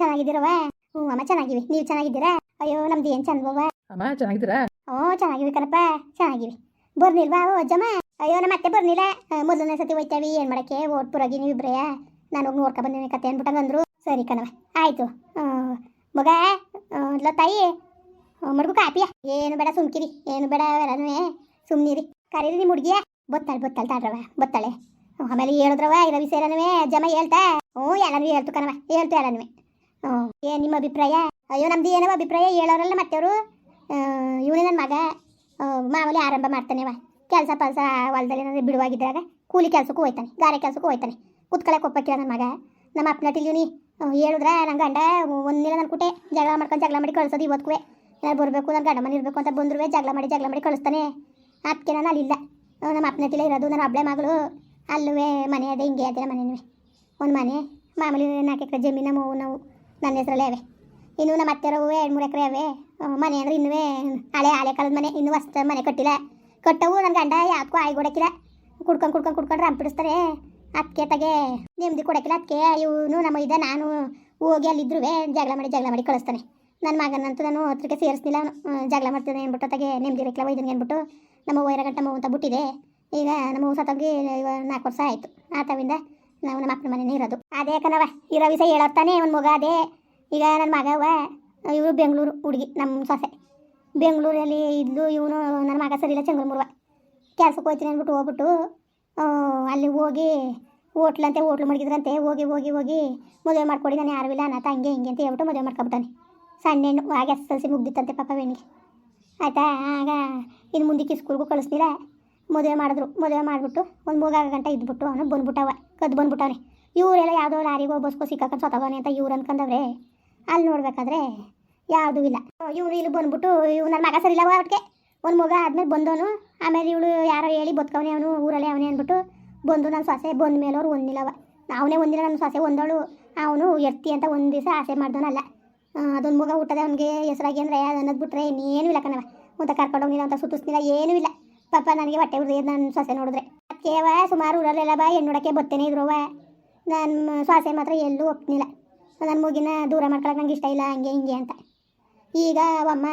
ಚೆನ್ನಾಗಿದ್ದೀರವ ಹ್ಞೂ ಅಮ್ಮ ಚೆನ್ನಾಗಿವಿ. ನೀವು ಚೆನ್ನಾಗಿದ್ದೀರಾ? ಅಯ್ಯೋ ನಮ್ದು ಏನು ಚಂದವ ಅಮ್ಮ ಚೆನ್ನಾಗಿದ್ದೀರಾ? ಓ ಚೆನ್ನಾಗಿವಿ ಕಣಪ್ಪ ಚೆನ್ನಾಗಿವಿ. ಬರ್ನಿಲ್ವಾ ಓ ಅಜ್ಜಮ್ಮ? ಅಯ್ಯೋ ನಮ್ಮ ಅತ್ತೆ ಬರ್ನಿಲ್ಲ. ಮೊದಲನೇ ಸತಿ ಹೋಯ್ತಾವಿ ಏನು ಮಾಡಕ್ಕೆ? ಓಟ್ ಪುರಾಗಿ ನೀವು ಇಬ್ರೇ? ನಾನು ಹೋಗಿ ನೋಡ್ಕೊ ಬಂದಿನಿ ಕತೆ ಅಂದ್ಬಿಟ್ಟಂಗಂದ್ರು ಸರಿ ಕಣವ ಆಯಿತು. ಮಗ ಇಲ್ಲ ತಾಯಿ? ಮಡ್ಗು ಕಾಪಿಯ ಏನು ಬೇಡ ಸುಮ್ಕಿರಿ. ಏನು ಬೇಡ ಎಲ್ಲನೂ ಸುಮ್ನಿರಿ. ಕರೀರಿ ನಿಮ್ಮ ಹುಡುಗಿಯ. ಬತ್ತಾಳೆ ಬತ್ತಾಳೆ ತಾಡ್ರವ ಬತ್ತಾಳೆ. ಆಮೇಲೆ ಹೇಳಿದ್ರವ ಇರೋ ವಿಷಯನವೇ ಅಜ್ಜಮ್ಮ ಹೇಳ್ತಾ? ಹ್ಞೂ ಎಲ್ಲನೂ ಹೇಳ್ತು ಕಣವ ಹೇಳ್ತು ಎಲ್ಲನೂ. ಏನು ನಿಮ್ಮ ಅಭಿಪ್ರಾಯ? ಅಯ್ಯೋ, ನಮ್ದು ಏನೋ ಅಭಿಪ್ರಾಯ ಹೇಳೋರಲ್ಲ ಮತ್ತೆವರು. ಇವನೇ ನನ್ನ ಮಗ. ಮಾಮೂಲಿ ಆರಂಭ ಮಾಡ್ತಾನೆ ವಾ ಕೆಲಸ ಪಲ್ಸ ಹೊಲದಲ್ಲಿ ಏನಾದ್ರು ಬಿಡುವಾಗಿದ್ದಾಗ ಕೂಲಿ ಕೆಲಸಕ್ಕೂ ಹೋಯ್ತಾನೆ, ಗಾರೆ ಕೆಲಸಕ್ಕೂ ಹೋಯ್ತಾನೆ. ಕುತ್ಕೊಳ್ಳೋಕೆ ಒಪ್ಪಕ್ಕಿಲ್ಲ ನನ್ನ ಮಗ. ನಮ್ಮ ಅಪ್ಪನಟ್ಟಿಲ್ ಇವನಿ. ಹೇಳಿದ್ರೆ ನನ್ನ ಗಂಡ ಒಂದಿನ ನನ್ನ ಕುಟೆ ಜಗಳ ಮಾಡ್ಕೊಂಡು ಜಗಳ ಮಾಡಿ ಕಳಿಸೋದು ಇವತ್ತು ಏನಾದ್ರು ಬರಬೇಕು ನನ್ನ ಗಂಡ ಮನೆ ಇರಬೇಕು ಅಂತ ಬಂದ್ರು ಜಗಳ ಮಾಡಿ ಜಗಳ ಮಾಡಿ ಕಳಿಸ್ತಾನೆ. ಅದಕ್ಕೆ ನಾನು ಅಲ್ಲಿಲ್ಲ. ನಮ್ಮ ಅಪ್ಪನ ಟಿಲ ಇರೋದು, ನನ್ನ ಹಬ್ಬಳೆ ಮಗಳು. ಅಲ್ಲುವೆ, ಮನೆ ಅದೇ, ಹಿಂಗೆ ಅದೇ ಮನೆನೂ ಒಂದು ಮನೆ, ಮಾಮೂಲಿ ನಾಲ್ಕು ಎಕರೆ ಜಮೀನು ನಾವು ನಾವು. ನನ್ನ ಹೆಸರಲ್ಲೇ ಅವೆ. ಇನ್ನು ನಮ್ಮ ಅತ್ತೆರವು ಎರಡು ಮೂರು ಎಕರೆ ಅವೆ. ಮನೆ ಅಂದ್ರೆ ಇನ್ನೂ ಹಳೆ ಹಳೆ ಕಾಲದ ಮನೆ, ಇನ್ನೂ ಹೊಸ ಮನೆ ಕಟ್ಟಿಲ್ಲ. ಕಟ್ಟವು ನನ್ನ ಗಂಡ, ಯಾಕೋ ಆಯ್ ಕೊಡಕ್ಕಿಲ್ಲ ಕುಡ್ಕೊಂಡು ಕುಡ್ಕೊಂಡು ಕುಡ್ಕೊಂಡು ರಂಪಿಡಿಸ್ತಾರೆ ಅದಕ್ಕೆ ತಗೆ ನೆಮ್ಮದಿ ಕೊಡಕ್ಕಿಲ್ಲ ಅದಕ್ಕೆ ಇವನು, ನಮ್ಮ ಇದ, ನಾನು ಹೋಗಿ ಅಲ್ಲಿದ್ರು ಜಗಳ ಮಾಡಿ ಜಗಳ ಮಾಡಿ ಕಳಿಸ್ತಾನೆ. ನನ್ನ ಮಗನಂತೂ ನಾನು ಹತ್ರಕ್ಕೆ ಸೇರಿಸ್ಲಿಲ್ಲ. ಜಗಳ ಮಾಡ್ತಾನೆ ಅಂದ್ಬಿಟ್ಟು ತಗೆ ನೆಮ್ಮದಿ ಇರಕ್ಕಿಲ್ಲ ಒಯ್ದನ್ಗೆ ಅಂದ್ಬಿಟ್ಟು. ನಮ್ಮ ವೈರ ಗಂಟ ಅಂತ ಬಿಟ್ಟಿದೆ. ಈಗ ನಮ್ಮ ಸತ್ತೋಗಿ ನಾಲ್ಕು ವರ್ಷ ಆಯಿತು. ಆತವಿಂದ ನಾವು ನಮ್ಮ ಅಪ್ಪನ ಮನೇನೇ ಇರೋದು. ಅದೇ ಕಣವ ಇರೋ ವಿಷಯ ಹೇಳತ್ತಾನೆ ಒಂದು ಮಗ ಅದೇ. ಈಗ ನನ್ನ ಮಗವ ಇವರು ಬೆಂಗಳೂರು ಹುಡುಗಿ ನಮ್ಮ ಸೊಸೆ. ಬೆಂಗಳೂರಲ್ಲಿ ಇದ್ದು ಇವನು ನನ್ನ ಮಗ ಸರಿಯಿಲ್ಲ ಚಂದ್ರಮುರ್ವ. ಕೆಲಸಕ್ಕೆ ಹೋಗ್ತೀನಿ ಅಂದ್ಬಿಟ್ಟು ಹೋಗ್ಬಿಟ್ಟು ಅಲ್ಲಿ ಹೋಗಿ ಹೋಟ್ಲಂತೆ, ಹೋಟ್ಲು ಮಡಗಿದ್ರಂತೆ, ಹೋಗಿ ಹೋಗಿ ಹೋಗಿ ಮದುವೆ ಮಾಡ್ಕೊಡಿ, ನಾನು ಯಾರು ಇಲ್ಲ ಅಂತ ಹಂಗೆ ಹಿಂಗೆ ಅಂತ ಹೇಳ್ಬಿಟ್ಟು ಮದುವೆ ಮಾಡ್ಕೊಬಿಟ್ಟಾನೆ. ಸಣ್ಣ ಹೆಣ್ಣು ಹಾಗೆ ಎಸ್ ಎಲ್ ಸಿ ಮುಗ್ದಿತ್ತಂತೆ ಪಾಪ ಬೆಣ್ಣಿಗೆ ಆಯಿತಾ? ಆಗ ಇನ್ನು ಮುಂದಕ್ಕೆ ಸ್ಕೂಲ್ಗೂ ಕಳಿಸ್ಲಿಲ್ಲ. ಮದುವೆ ಮಾಡಿದ್ರು. ಮದುವೆ ಮಾಡಿಬಿಟ್ಟು, ಒಂದು ಮೂಗಾಗ ಗಂಟೆ ಇದ್ಬಿಟ್ಟು ಅವನು ಬಂದ್ಬಿಟ್ಟವ. ಕದ್ದು ಬಂದ್ಬಿಟ್ಟವನೆ ಇವರೆಲ್ಲ ಯಾವುದೋ ಲಾರಿಗೋ ಬಸ್ಗೋ ಸಿಕ್ಕಾಕೊಂಡು ಸತ್ತೋಗವನೆ ಅಂತ ಇವ್ರು ಅನ್ಕೊಂಡವ್ರೆ ಅಲ್ಲಿ ನೋಡ್ಬೇಕಾದ್ರೆ ಯಾವುದೂ ಇಲ್ಲ. ಇವರು ಇಲ್ಲಿ ಬಂದ್ಬಿಟ್ಟು ಇವ್ ನನ್ನ ಮಗ ಸರಿಲ್ಲ ಒಟ್ಟಿಗೆ ಒಂದು ಮಗ ಆದ್ಮೇಲೆ ಬಂದವನು ಆಮೇಲೆ ಇವಳು ಯಾರೋ ಹೇಳಿ ಬದುಕವನೇ ಅವನು, ಊರಲ್ಲೇ ಅವನೇ ಅಂದ್ಬಿಟ್ಟು ಬಂದು ನನ್ನ ಸೊಸೆ ಬಂದ ಮೇಲೆ ಅವ್ರು ಒಂದಿಲ್ಲವ. ಅವನೇ ಒಂದಿನ ನನ್ನ ಸೊಸೆ ಒಂದೋಳು ಅವನು ಎತ್ತಿ ಅಂತ ಒಂದು ದಿವಸ ಆಸೆ ಮಾಡ್ದವನಲ್ಲ. ಅದೊಂದು ಮಗ ಹುಟ್ಟದೆ ಅವ್ನಿಗೆ ಹೆಸರಾಗಿ ಅಂದರೆ ಅನ್ನೋದು ಬಿಟ್ಟರೆ ಇನ್ನೇನು ಇಲ್ಲ ಕಣವ ಅಂತ ಕರ್ಕೊಂಡು ಹೋಗಿಲ್ಲ ಅಂತ ಸುತ್ತಿಸ್ನಿಲ್ಲ ಏನೂ ಇಲ್ಲ. ಪಾಪ, ನನಗೆ ಹೊಟ್ಟೆ ಉರಿದ ನನ್ನ ಸೊಸೆ ನೋಡಿದ್ರೆ. ಅದಕ್ಕೆವ ಸುಮಾರು ಊರಲ್ಲೆಲ್ಲ ಬಾ, ಹೆಣ್ಣು ಬತ್ತೇನೆ ಇದ್ರವ ನನ್ನ ಸ್ವಾಸೆ ಮಾತ್ರ ಎಲ್ಲೂ ಒಪ್ನಿಲ್ಲ. ನನ್ನ ಮುಗಿನ ದೂರ ಮಾಡ್ಕೊಳಕ್ಕೆ ನಂಗೆ ಇಷ್ಟ ಇಲ್ಲ, ಹಂಗೆ ಹಿಂಗೆ ಅಂತ. ಈಗ ಅಮ್ಮ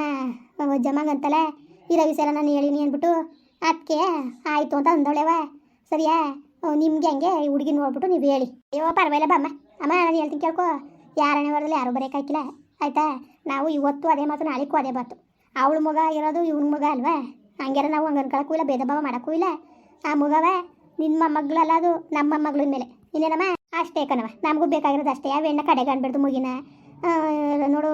ಅಜ್ಜಮ್ಮಂಗಂತಲ್ಲ ಈ ವಿಷಯ ನಾನು ಹೇಳಿನಿ ಅಂದ್ಬಿಟ್ಟು ಅದಕ್ಕೆ ಆಯಿತು ಅಂತ ಅಂದವಳೆವ ಸರಿಯಾ? ನಿಮಗೆ ಹಂಗೆ ಹುಡುಗಿ ನೋಡ್ಬಿಟ್ಟು ನೀವು ಹೇಳಿ. ಅಯ್ಯೋ, ಪರವಾಗಿಲ್ಲ ಬಮ್ಮ ಅಮ್ಮ. ನಾನು ಹೇಳ್ತೀನಿ ಕೇಳ್ಕೊ. ಯಾರನೇ ವಾರದಲ್ಲಿ ಯಾರು ಬರೋಕ್ಕಾಗಿಲ್ಲ ಆಯಿತಾ? ನಾವು ಇವತ್ತು ಅದೇ ಮಾತು, ನಾಳೆಗೂ ಅದೇ ಮಾತು. ಅವಳ ಮಗ ಇರೋದು ಇವನ ಮಗ ಅಲ್ವಾ? ಹಂಗ್ಯಾರ ನಾವು ಹಂಗೆ ಅನ್ಕೊಳಕ್ಕೂ ಇಲ್ಲ, ಭೇದ ಭಾವ ಮಾಡೋಕ್ಕೂ ಇಲ್ಲ. ಆ ಮಗವ ನಿನ್ನ ಮಗ್ಳಲ್ಲ ಅದು ನಮ್ಮ ಮಗಳ ಮೇಲೆ. ಇನ್ನೇನಮ್ಮ ಅಷ್ಟೇ ಕಣವ ನಮಗೂ ಬೇಕಾಗಿರೋದು ಅಷ್ಟೇ. ಯಾವ ಹೆಣ್ಣ ಕಡೆ ಅನ್ಬಿಡ್ದು ಮುಗಿನ? ನೋಡು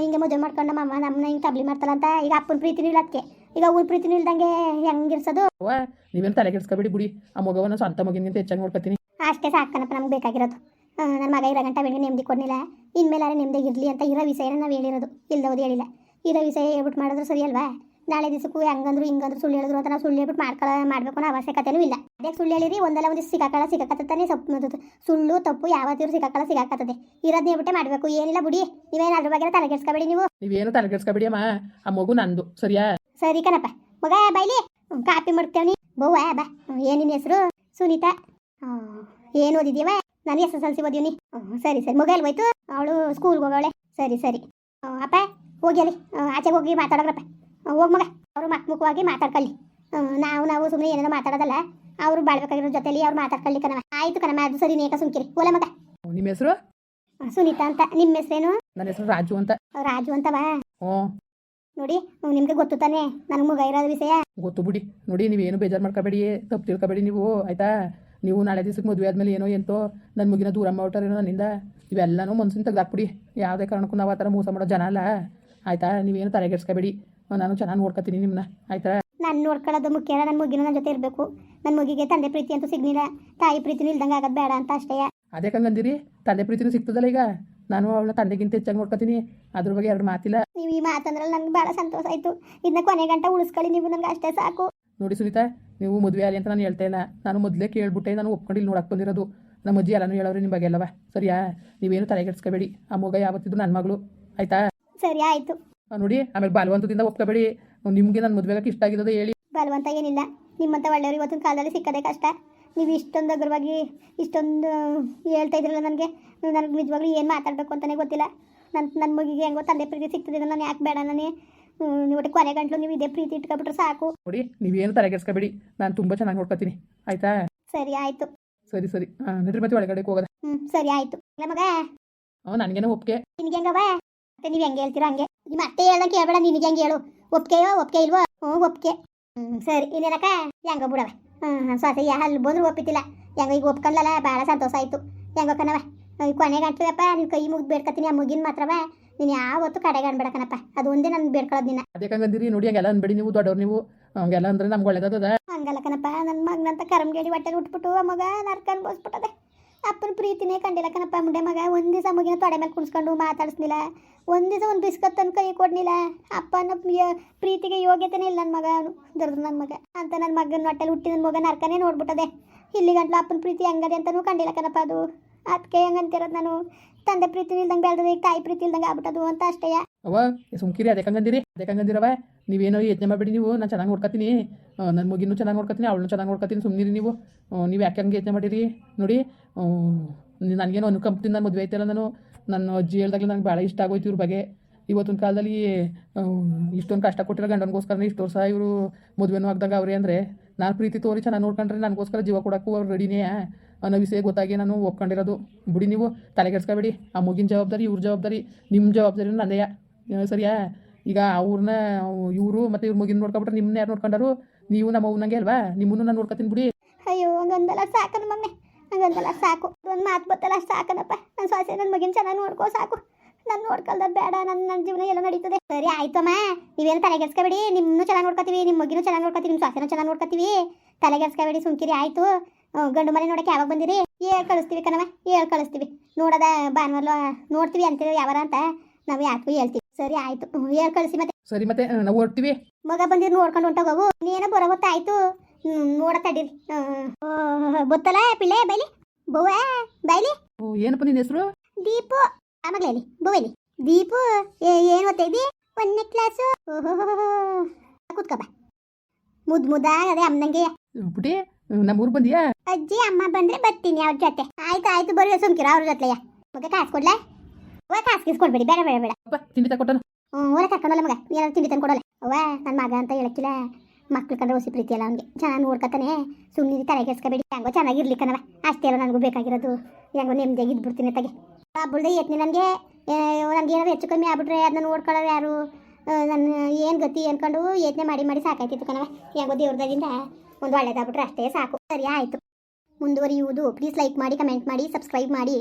ಹಿಂಗೆ ಮದುವೆ ಮಾಡ್ಕೊಂಡು ನಮ್ಮಮ್ಮ ನಮ್ಮನ್ನ ಹಿಂಗೆ ತಬ್ಲಿ ಮಾಡ್ತಾಳಂತ. ಈಗ ಅಪ್ಪನ ಪ್ರೀತಿ ಇಲ್ಲ ಅದಕ್ಕೆ ಈಗ ಅವ್ರ ಪ್ರೀತಿ ಇಲ್ದಂಗೆ ಹೆಂಗಿರ್ಸೋದು? ಅವ್ವ ನೀವೇನು ತಲೆ ಕೆಡಿಸ್ಕೊಬೇಡಿ ಬಿಡಿ. ಆ ಮಗವನ್ನ ಸ್ವಂತ ಮಗಿನಿಂದ ಹೆಚ್ಚಾಗಿ ನೋಡ್ಕೊತೀನಿ. ಅಷ್ಟೇ ಸಾಕನಪ್ಪ ನಮ್ಗೆ ಬೇಕಾಗಿರೋದು. ನನ್ನ ಮಗ ಇರೋ ಗಂಟ ಬೆಳಿಗ್ಗೆ ನೆಮ್ಮದಿ ಕೊಡಲಿಲ್ಲ. ಇನ್ಮೇಲೆ ನೆಮ್ಮದಿ ಇರಲಿ ಅಂತ ಇರೋ ವಿಷಯನ ನಾವು ಹೇಳಿರೋದು. ಇಲ್ದವ್ದು ಹೇಳಿಲ್ಲ. ಇರೋ ವಿಷಯ ಹೇಳ್ಬಿಟ್ಟು ಮಾಡಿದ್ರೆ ಸರಿ ಅಲ್ವಾ? ನಾಳೆ ದಿವಸಕ್ಕೂ ಹೆಂಗಂದ್ರು ಹಿಂಗಂದ್ರು ಸುಳ್ಳು ಹೇಳಿದ್ರು ಅಂತ ನಾವು ಸುಳ್ಳು ಹೇಳ್ಬಿಟ್ಟು ಮಾಡ್ಕೊಳ್ಳೋ ಮಾಡಬೇಕು ಅನ್ನೋ ಅವಶ್ಯಕತೆನೂ ಇಲ್ಲ. ಅದೇ ಸುಳ್ಳು ಹೇಳಿರಿ? ಒಂದಲ್ಲ ಒಂದು ಸಿಕ್ಕಾಕಳ ಸಿಕ್ಕಾಕತ್ತಾನೆ ಸೊಪ್ಪು ಸುಳ್ಳು ತಪ್ಪು ಯಾವತ್ತಿದ್ರು ಸಿಕ್ಕಾಕಳ ಸಿಗಾಕತ್ತದೆ. ಇರೋದನ್ನ ಹೇಳ್ಬಿಟ್ಟೆ ಮಾಡಬೇಕು. ಏನಿಲ್ಲ ಬಿಡಿ. ನೀವೇನು ಅದ್ರ ಬಗ್ಗೆ ತಲೆ ಕೆಡ್ಸ್ಕೊಬೇಡಿ ನೀವು. ನೀವೇನು ತಲೆ ಕೆಡಿಸ್ಕೊಬೇಡಿ ಅಮ್ಮ. ಆ ಮಗು ನಂದು. ಸರಿಯಾ? ಸರಿ ಕಣಪ್ಪ. ಮಗ ಬೈಲಿ. ಕಾಪಿ ಮಾಡ್ತೇವನಿ ಬೋವ ಬಾ. ಏನಿನ ಹೆಸರು? ಸುನೀತಾ. ಏನು ಓದಿದೀವ ನಾನು ಎಸ್ ಎಸ್ ಎಲ್ ಸಿ ಓದಿವ್ನಿ ಸರಿ ಸರಿ. ಮಗ ಎಲ್ಲಿ ಹೋಯ್ತು ಅವಳು ಸ್ಕೂಲ್ಗೆ ಹೋಗವಳೆ. ಸರಿ ಸರಿ. ಅಪ್ಪ ಹೋಗಿ ಅಲ್ಲಿ ಆಚೆಗೆ ಹೋಗಿ ಮಾತಾಡೋಗ್ರಪ್ಪ. ಹ್ಮ್, ಹೋಗ್ ಮಗ ಅವರು ಮಕ್ಮುಖವಾಗಿ ಮಾತಾಡ್ಕೊಳ್ಳಿ. ನಾವು ನಾವು ಸುಮ್ಮನೆ ಏನೇನೋ ಮಾತಾಡೋದಲ್ಲ ಅವರು ಬಾಳ್ಬೇಕಾಗಿರೋ ಜೊತೆಲಿ ಅವ್ರು ಮಾತಾಡ್ಕೊಳ್ಳಿ ಕಣವ ಆಯ್ತು ಕಣಮ್ಮ ಅದು ಸರಿ ನೇಕ ಸುಮ್ಕಿರಿ. ಓಲ ಮಗ. ನಿಮ್ಮ ಹೆಸರು? ಸುನೀತಾ ಅಂತ. ನಿಮ್ಮ ಹೆಸರೇನು? ನನ್ನ ಹೆಸರು ರಾಜು ಅಂತ. ರಾಜು ಅಂತವಾ? ನೋಡಿ ನಿಮ್ಗೆ ಗೊತ್ತು ತಾನೆ ನನಗೆ ಮಗ ಇರೋದು ವಿಷಯ. ಗೊತ್ತು ಬಿಡಿ. ನೋಡಿ ನೀವೇನು ಬೇಜಾರು ಮಾಡ್ಕೋಬೇಡಿ ತಪ್ಪು ತಿಳ್ಕೊಬೇಡಿ ನೀವು ಆಯ್ತಾ? ನೀವು ನಾಳೆ ದಿವಸಕ್ಕೆ ಮದುವೆ ಆದಮೇಲೆ ಏನೋ ಎಂತೋ ನನ್ನ ಮುಗಿನ ದೂರ ಮಾಡ್ಬಿಟ್ಟಾರೇನೋ ನನ್ನಿಂದ ಇವೆಲ್ಲನೂ ಮನ್ಸಿನ ತೆಗ್ದಾಕ್ಬಿಡಿ. ಯಾವುದೇ ಕಾರಣಕ್ಕೂ ನಾವು ಆ ಥರ ಮೋಸ ಮಾಡೋ ಜನ ಅಲ್ಲ. ಆಯ್ತಾ? ನೀವೇನು ತಲೆಗೆಡ್ಸ್ಕೊಬೇಡಿ. ನಾನು ಚೆನ್ನಾಗಿ ನೋಡ್ಕೊತೀನಿ ನಿಮ್ಮನ್ನ ಆಯ್ತಾ? ನಾನು ನೋಡ್ಕೊಳ್ಳೋದು ಮುಖ್ಯ ನನ್ನ ಮುಗಿನ ನನ್ನ ಜೊತೆ ಇರಬೇಕು. ನನ್ನ ಮುಗಿಗೆ ತಂದೆ ಪ್ರೀತಿ ಅಂತೂ ಸಿಗ್ನಿಲ್ಲ ತಾಯಿ ಪ್ರೀತಿನೂ ಇಲ್ದಂಗೆ ಆಗೋದು ಬೇಡ ಅಂತ ಅಷ್ಟೇ. ಅದೇ ಕಂಗಂದಿರಿ ತಂದೆ ಪ್ರೀತಿನೂ ಸಿಗ್ತದಲ್ಲ ಈಗ? ನಾನು ಅವಳ ತಂದೆಗಿಂತ ಹೆಚ್ಚಾಗಿ ನೋಡ್ಕೊತೀನಿ. ಅದ್ರ ಬಗ್ಗೆ ಎರಡು ಮಾತಿಲ್ಲ. ನೀವು ಈ ಮಾತಂದ್ರಲ್ಲಿ ನಂಗೆ ಭಾಳ ಸಂತೋಷ ಆಯಿತು. ಇದನ್ನ ಕೊನೆ ಗಂಟೆ ಉಳಿಸ್ಕೊಳ್ಳಿ ನೀವು ನನಗೆ ಅಷ್ಟೇ ಸಾಕು. ನೋಡಿ ಸುನೀತಾ ನೀವು ಮದುವೆ ಆಗಲಿ ಅಂತ ನಾನು ಹೇಳ್ತಾ ಇಲ್ಲ ನಾನು ಮೊದಲೇ ಕೇಳ್ಬಿಟ್ಟೆ ನಾನು ಒಪ್ಕೊಂಡು ಇಲ್ಲಿ ನೋಡಕ್ಕೆ ಬಂದಿರೋದು. ನಮ್ಮ ಅಜ್ಜಿ ಎಲ್ಲನೂ ಹೇಳೋರು ನಿಮ್ಮ ಬಗ್ಗೆ ಅಲ್ಲವಾ ಸರಿಯಾ? ನೀವೇನು ತಲೆಗೆಡ್ಸ್ಕೊಬೇಡಿ. ಆ ಮಗ ಯಾವತ್ತಿದ್ದು ನನ್ನ ಮಗಳು. ಆಯ್ತಾ? ಸರಿ ಆಯಿತು. ನೋಡಿ ಆಮೇಲೆ ಬಲವಂತದಿಂದ ಒಪ್ಕೋಬೇಡಿ. ನಿಮಗೆ ನನ್ನ ಮದುವೆಗೆ ಇಷ್ಟ ಆಗಿರೋದು ಹೇಳಿ. ಬಲವಂತ ಏನಿಲ್ಲ. ನಿಮ್ಮಂತ ಒಳ್ಳೆಯವರು ಇವತ್ತಿನ ಕಾಲದಲ್ಲಿ ಸಿಕ್ಕದೆ ಕಷ್ಟ. ನೀವು ಇಷ್ಟೊಂದು ಅಗ್ರವಾಗಿ ಇಷ್ಟೊಂದು ಹೇಳ್ತಾ ಇದ್ರಲ್ಲ ನನಗೆ. ನನಗೆ ನಿಜವಾಗ್ಲೂ ಏನು ಮಾತಾಡಬೇಕು ಅಂತಲೇ ಗೊತ್ತಿಲ್ಲ. ನನ್ನ ನನ್ನ ಮಗಿಗೆ ಹೆಂಗೋ ತಂದೆ ಪ್ರೀತಿ ಸಿಗ್ತದೆ ನಾನು ಯಾಕೆ ಬೇಡ ನಾನೇ? ನೀವು ಒಟ್ಟು ಕೊನೆ ಗಂಟ್ಲು ನೀವು ಇದೇ ಪ್ರೀತಿ ಇಟ್ಕೊಬಿಟ್ರೆ ಸಾಕು. ನೋಡಿ ನೀವೇನು ತಲೆಗೆಡ್ಸ್ಕೊಬೇಡಿ ನಾನು ತುಂಬ ಚೆನ್ನಾಗಿ ನೋಡ್ಕೊತೀನಿ. ಆಯ್ತಾ? ಸರಿ ಆಯಿತು. ಸರಿ ಸರಿ. ಹಾಂ ನಡ್ರಿ ಮತ್ತೆ ಒಳಗಡೆ ಹೋಗೋದ? ಹ್ಞೂ ಸರಿ ಆಯಿತು. ಮಗ. ಹ್ಞೂ ನನಗೇನೋ ಒಪ್ಪಿಗೆ. ನಿನಗೆ ಹೆಂಗವ ಮತ್ತೆ ನೀವು ಹೆಂಗೆ ಹೇಳ್ತೀರಾ ಹಂಗೆ? ನಿಮ್ಮ ಅತ್ತೆ ಹೇಳ್ದಂಗೆ ಕೇಳಬೇಡ ನಿನಗೆ ಹೆಂಗೆ ಹೇಳು? ಒಪ್ಕೆಯೋ ಒಪ್ಕೆ ಇಲ್ವೋ? ಹ್ಞೂ ಒಪ್ಕೆ ಹ್ಞೂ ಸರಿ. ಇನ್ನೇನಕ್ಕ? ಹೆಂಗೋ ಬಿಡವ ಹ್ಞೂ ಸ್ವಾತಿ ಅಲ್ಲಿ ಬಂದ್ರು ಒಪ್ಪಿತಿಲ್ಲ. ಹೆಂಗೋ ಈಗ ಒಪ್ಕೊಂಡ್ಲಲ್ಲ ಭಾಳ ಸಂತೋಷ ಆಯಿತು. ಹೆಂಗೋ ಕಣವ ಈ ಕೊನೆ ಗಂಟದಪ್ಪ ನೀನು ಕೈ ಮುಗಿದು ಬೇಡ್ಕತ್ತೀನಿ ಆ ಮುಗಿನ ಮಾತ್ರವ. ನೀನು ಯಾವತ್ತು ಕಡೆಗೆ ಅನ್ಬೇಡ ಕಣಪ್ಪ ಅದು ಒಂದೇ ನಾನು ಬೇಡ್ಕೊಳ್ಳೋದು ನಿನ್ನ. ಅದಕ್ಕಂಗಂದಿರಿ ನೋಡಿ ಹಂಗೆಲ್ಲ ಅನ್ಬೇಡಿ ನೀವು ದೊಡ್ಡವ್ರು ನೀವು. ಹಂಗೆಲ್ಲ ಅಂದ್ರೆ ನಮ್ಗೆ ಒಳ್ಳೇದದ ಹಂಗಲ್ಲ ಕಣಪ್ಪ ನನ್ನ ಮಗನಂತ ಕರಮ್ಗೇಡಿ ಹೊಟ್ಟೆಲಿ ಉಟ್ಬಿಟ್ಟು ಮಗ ನರ್ಕ ಅನ್ಭವಿಸ್ಬಿಟ್ಟದೆ ಅಪ್ಪನ ಪ್ರೀತಿನೇ ಕಂಡಿಲ್ಲ ಕಣಪ್ಪ ಮುಂಡೆ ಮಗ. ಒಂದು ದಿವಸ ಮಗಿನ ತೊಡೆ ಮೇಲೆ ಕುಣಿಸ್ಕೊಂಡು ಮಾತಾಡಿಸ್ಲಿಲ್ಲ ಒಂದು ದಿವಸ ಒಂದು ಬಿಸ್ಕತ್ ತನ್ನ ಕೈ ಕೊಡ್ಲಿಲ್ಲ ಅಪ್ಪನ ಪ್ರೀತಿಗೆ ಯೋಗ್ಯತೆನೇ ಇಲ್ಲ ನನ್ನ ಮಗ. ದೊಡ್ಡದು ದೊಡ್ಡ ನನ್ನ ಮಗ. ಅಂತ ನನ್ನ ಮಗನ ಹೊಟ್ಟೆಲಿ ಹುಟ್ಟಿ ನನ್ನ ಮಗ ನರ್ಕನೇ ನೋಡ್ಬಿಟ್ಟದೆ. ಇಲ್ಲಿ ಗಂಟ್ಲು ಅಪ್ಪನ ಪ್ರೀತಿ ಹೆಂಗದೆ ಅಂತನೂ ಕಂಡಿಲ್ಲ ಕಣಪ್ಪ ಅದು. ಅದಕ್ಕೆ ಹೆಂಗಂತಿರೋದು ನಾನು? ತಂದೆ ಪ್ರೀತಿ ಇಲ್ದಂಗೆ ಬೆಳೆದದೆ ಈಗ ತಾಯಿ ಪ್ರೀತಿ ಇಲ್ದಂಗೆ ಆಗ್ಬಿಟ್ಟದು ಅಂತ ಅಷ್ಟೇ. ಅವ ಸುಮ್ಕಿರಿ ಅದಕ್ಕಂಗಂದಿರಿ ಅದಕ್ಕಂಗಂದಿರವ ನೀವೇನೋ ಯೋಚನೆ ಮಾಡಬೇಡಿ ನೀವು, ನಾನು ಚೆನ್ನಾಗಿ ನೋಡ್ಕೊತೀನಿ ನನ್ನ ಮಗಿನೂ ಚೆನ್ನಾಗಿ ನೋಡ್ಕೊತೀನಿ ಅವಳನ್ನೂ ಚೆನ್ನಾಗಿ ನೋಡ್ಕೊತೀನಿ ಸುಮ್ಮನಿರಿ ನೀವು. ನೀವು ಯಾಕೆ ಹಂಗೆ ಯೋಚನೆ ಮಾಡಿರಿ? ನೋಡಿ ನನಗೇನೋ ಅನುಕಂಪದಿಂದ ನಾನು ಮದುವೆ ಆಯ್ತಲ್ಲ ನಾನು. ನನ್ನ ಅಜ್ಜಿ ಹೇಳ್ದಾಗಲೇ ನನಗೆ ಭಾಳ ಇಷ್ಟ ಆಗೋಯ್ತು ಇವ್ರ ಬಗ್ಗೆ. ಇವತ್ತಿನ ಕಾಲದಲ್ಲಿ ಇಷ್ಟೊಂದು ಕಷ್ಟ ಕೊಟ್ಟಿರೋ ಗಂಡನಿಗೋಸ್ಕರ ಇಷ್ಟು ವರ್ಷ ಇವರು ಮದುವೆನೂ ಆಗ್ದಾಗ ಅವ್ರೆ ಅಂದರೆ, ನಾನು ಪ್ರೀತಿ ತೋರಿ ಚೆನ್ನಾಗಿ ನೋಡ್ಕೊಂಡ್ರೆ ನನಗೋಸ್ಕರ ಜೀವ ಕೊಡೋಕ್ಕೂ ಅವ್ರು ರೆಡಿನೇ. ಅನ್ನೋ ವಿಷಯ ಗೊತ್ತಾಗಿ ನಾನು ಒಪ್ಕೊಂಡಿರೋದು. ಬಿಡಿ ನೀವು, ತಲೆಗೆಡ್ಸ್ಕೊಬೇಡಿ. ಆ ಮಗಿನ ಜವಾಬ್ದಾರಿ, ಇವ್ರ ಜವಾಬ್ದಾರಿ ನಿಮ್ಮ ಜವಾಬ್ದಾರಿ ನಂದೆಯ ಸರಿಯಾ? ಈಗ ಅವ್ರನ್ನ ಇವರು ಮತ್ತೆ ಇವ್ರ ಮಗಿನ ನೋಡ್ಕೊಬಿಟ್ರೆ ನಿಮ್ಮನ್ನ ಯಾರು ನೋಡ್ಕೊಂಡಾರು? ನೀವು ನಮ್ಮ ಅವ್ನಂಗೆ ಅಲ್ವಾ? ನಿಮ್ಮನ್ನು ನಾನು ನೋಡ್ಕೊತೀನಿ ಬಿಡಿ. ಅಯ್ಯೋ, ಹಂಗಂದಲ್ಲ ಸಾಕು ಮಮ್ಮಿ. ಹಂಗಂದಲ್ಲ ಸಾಕು. ಒಂದು ಮಾತು ಬತ್ತಲ್ಲ ಸಾಕನಪ್ಪ. ನನ್ನ ಸೊಸೆ ನನ್ನ ಮಗಿನ ಚೆನ್ನಾಗಿ ನೋಡ್ಕೋ, ಸಾಕು. ನಾನು ನೋಡ್ಕೊಳ್ದ ಬೇಡ ನನ್ನ ನನ್ನ ಜೀವನ ಎಲ್ಲ ನಡೀತದೆ. ಸರಿ ಆಯ್ತಮ್ಮ ನೀವೇನು ತಲೆಗೆಡ್ಸ್ಕೊಬೇಡಿ. ನಿಮ್ಮನ್ನು ಚೆನ್ನಾಗಿ ನೋಡ್ಕೊತೀವಿ ನಿಮ್ಮ ಮಗಿನೂ ಚೆನ್ನಾಗಿ ನೋಡ್ಕೊತೀವಿ ನಿಮ್ಮ ಸೊಸೆನೂ ಚೆನ್ನಾಗಿ ನೋಡ್ಕೊತೀವಿ. ತಲೆಗೆಡ್ಸ್ಕೊಬೇಡಿ, ಸುಮ್ಕಿರಿ, ಆಯಿತು. ಗಂಡು ಮನೆ ನೋಡಕ್ಕೆ ಯಾವಾಗ ಬಂದಿರಿ? ಹೇಳ್ ಕಳಿಸ್ತೀವಿ ಕಣವ ಹೇಳ್ ಕಳಿಸ್ತೀವಿ. ನೋಡದ ಭಾನುವಾರ, ನೋಡ್ತೀವಿ ಅಂತೀವಿ ಯಾವಾರ ಅಂತ. ನಾವು ಯಾಕೂ ಹೇಳ್ತೀವಿ ಸರಿ ಆಯ್ತು. ಹೇಳ್ ಕಳಿಸಿ ಮತ್ತೆ. ಸರಿ ಮತ್ತೆ ನಾವು ಹೊರ್ತೀವಿ ಮಗ ಬಂದಿರ್ ನೋಡ್ಕೊಂಡು ಹೊಂಟೋಗವು ನೀನು ಬರೋ ಗೊತ್ತಾಯ್ತು ನೋಡ ತಡೀರಿ ಗೊತ್ತಲ್ಲ ಪಿಳ್ಳೆ ಬೈಲಿ? ಬವ್ವ ಬೈಲಿ? ಓ, ಏನಪ್ಪ ನಿನ್ನ ಹೆಸರು? ದೀಪು. ಆಮಗ್ಲೇಲಿ ಬುವೆಲಿ ದೀಪು ಏನು ಓದ್ತಾ ಇದ್ದಿ? ಒಂದನೇ ಕ್ಲಾಸು ಬಾ. ಮುದ್ ಮುದ್ದಾಗ ಅದೇ ಅಮ್ಮನಂಗೆ ಬಿಟಿ ನಮ್ಮ ಬಂದಿಯಾ? ಅಜ್ಜಿ ಅಮ್ಮ ಬಂದ್ರೆ ಬರ್ತೀನಿ ಅವ್ರ ಜೊತೆ. ಆಯ್ತು ಆಯ್ತು ಬರ್ರಿ ಸುಮ್ಕಿರ ಅವ್ರ ಜೊತೆಯ? ಮಗ ಕಾಸು ಕೊಡ್ಲಾ ಓ ಕಾಸು ಗೀಸ್ ಕೊಡ್ಬೇಡಿ ಬೇಡ ಬೇಡ ಬೇಡ. ಅಪ್ಪ ತಿಂಡಿ ತಕೊಟ್ಟನು ಹ್ಞೂ ಓಲೆ ಕರ್ಕೊಂಡಲ್ಲ ಮಗ ಏನಾದ್ರು ತಿಂಡಿ ತಂದು ಕೊಡಲ್ಲ ಅವ್ವ ನನ್ನ ಮಗ ಅಂತ ಹೇಳಕ್ಕಿಲ್ಲ. ಮಕ್ಳು ಕಂಡ್ರೆ ಹೊಸಿ ಪ್ರೀತಿ ಅಲ್ಲ ಅವ್ನಿಗೆ. ಚೆನ್ನಾಗಿ ನೋಡ್ಕೊತಾನೆ. ಸುಮ್ಮನೆ ತಲೆಗೆಸ್ಕೊಬೇಡಿ ಹೆಂಗೋ ಚೆನ್ನಾಗಿರ್ಲಿ ಕಣವ ಅಷ್ಟೇ ಅಲ್ಲ ನನಗೂ ಬೇಕಾಗಿರೋದು. ಹೆಂಗೋ ನೆಮ್ಮದಿಯಾಗಿ ಇದ್ಬಿಡ್ತೀನಿ ತಗೆ. ಹಬ್ಬಳ್ದೆ ಯತ್ನಿ ನನಗೆ. ನನಗೆ ಏನಾದ್ರು ಹೆಚ್ಚು ಕಮ್ಮಿ ಆಗ್ಬಿಟ್ರೆ ಅದನ್ನ ನೋಡ್ಕೊಳ್ಳೋರು ಯಾರು? ನನ್ನ ಏನು ಗತಿ ಅನ್ಕೊಂಡು ಯೋಚನೆ ಮಾಡಿ ಮಾಡಿ ಸಾಕಾಯ್ತಿತ್ತು ಕಣವ ಹೆಂಗೋ ದೇವ್ರದಾಗಿಂದ ಒಂದು ಒಳ್ಳೇದಾಗ್ಬಿಟ್ರೆ ಅಷ್ಟೇ ಸಾಕು. ಸರಿ ಆಯಿತು. ಮುಂದುವರಿಯುವುದು. ಪ್ಲೀಸ್ ಲೈಕ್ ಮಾಡಿ ಕಮೆಂಟ್ ಮಾಡಿ ಸಬ್ಸ್ಕ್ರೈಬ್ ಮಾಡಿ.